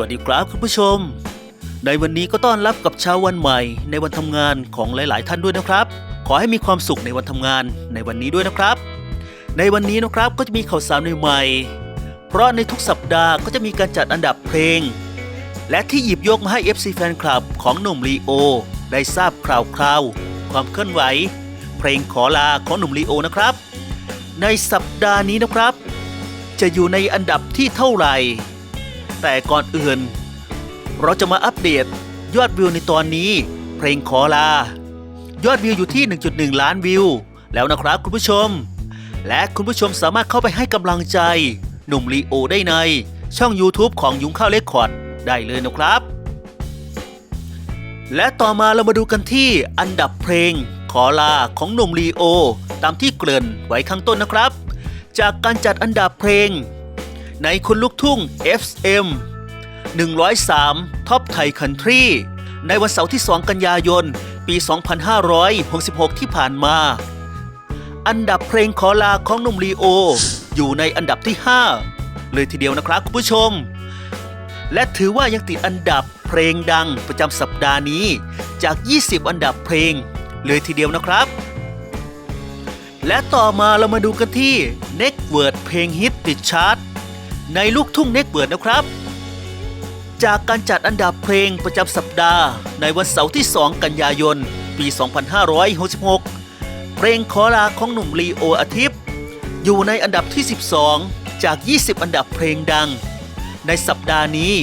วัสดีครับคุณผู้ชม ในวันนี้ก็ต้อนรับกับเช้าวันใหม่ ในวันทำงานของหลาย ๆ ท่านด้วยนะครับ ขอให้มีความสุขในวันทำงานในวันนี้ด้วยนะครับ ในวันนี้นะครับก็จะมีข่าวสารใหม่ๆเพราะในทุกสัปดาห์ก็จะมีการจัดอันดับเพลง และที่หยิบยกมาให้ FC แฟนคลับของหนุ่มลีโอ ได้ทราบคราวๆความเคลื่อนไหว เพลงขอลาของหนุ่มลีโอนะครับ ในสัปดาห์นี้นะครับ จะอยู่ในอันดับที่เท่าไหร่ แต่ก่อนอื่น เราจะมาอัปเดตยอดวิวในตอนนี้ เพลงขอลา ยอดวิวอยู่ที่ 1.1 ล้านวิว แล้วนะครับคุณผู้ชม และคุณผู้ชมสามารถเข้าไปให้กำลังใจ หนุ่มลีโอได้ใน ช่อง YouTube ของยุงข้าวเลคคอร์ดได้เลยนะครับ และต่อมาเรามาดูกันที่อันดับเพลง ขอลาของหนุ่มลีโอ ตามที่เกริ่นไว้ข้างต้นนะครับ จากการจัดอันดับเพลง ในคุณลูกทุ่ง FM 103ท็อปไทยคันทรีในวันเสาร์ที่ 2 กันยายน ปี 2566 ที่ผ่านมา อันดับเพลงขอลาของนุ่มลีโอ อยู่ในอันดับที่ 5 เลยทีเดียวนะครับคุณผู้ชม และถือว่ายังติดอันดับเพลงดังประจำสัปดาห์นี้จาก 20 อันดับเพลง เลยทีเดียวนะครับ และต่อมาเรามาดูกันที่ Next Word เพลงฮิตติดชาร์ต ในลูกทุ่ง Next Word นะครับ จากการจัดอันดับเพลงประจำสัปดาห์ ในวันเสาร์ที่ 2 กันยายน ปี 2566 เพลงขอลาของหนุ่มลีโออาทิตย์ อยู่ในอันดับที่ 12 จาก 20 อันดับเพลงดัง ในสัปดาห์นี้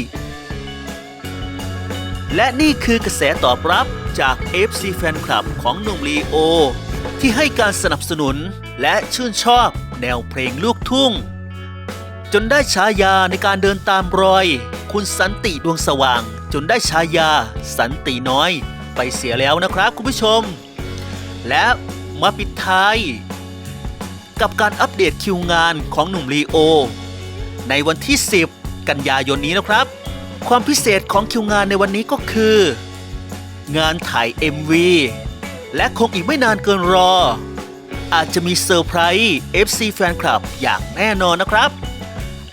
และนี่คือกระแสตอบรับจาก FC แฟนคลับของหนุ่มลีโอ ที่ให้การสนับสนุนและชื่นชอบแนวเพลงลูกทุ่ง จนได้ฉายาในการเดินตามรอย คุณสันติดวงสว่าง จนได้ฉายา สันติน้อย ไปเสียแล้วนะครับคุณผู้ชม และมาปิดท้าย กับการอัปเดตคิวงานของหนุ่มลีโอ ในวันที่ 10 กันยายนนี้นะครับ ความพิเศษของคิวงานในวันนี้ก็คือ งานถ่าย MV และคงอีกไม่นานเกินรอ อาจจะมีเซอร์ไพรส์ FC แฟนคลับอย่างแน่นอนนะครับ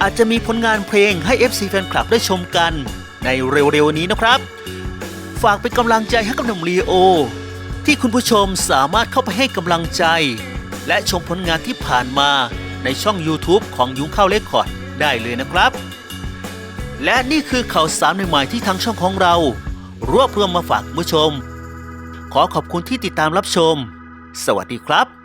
อาจจะมีผลงานเพลงให้ FC แฟนคลับได้ชมกันในเร็วๆนี้นะครับ ฝากเป็นกำลังใจให้กับหนุ่มลีโอ ที่คุณผู้ชมสามารถเข้าไปให้กำลังใจ และชมผลงานที่ผ่านมาในช่อง YouTube ของยุ้งข้าวเลคคอร์ดได้เลยนะครับ และนี่คือข่าวสารใหม่ๆที่ทางช่องของเรา รวบรวมมาฝากคุณผู้ชม ขอขอบคุณที่ติดตามรับชม สวัสดีครับ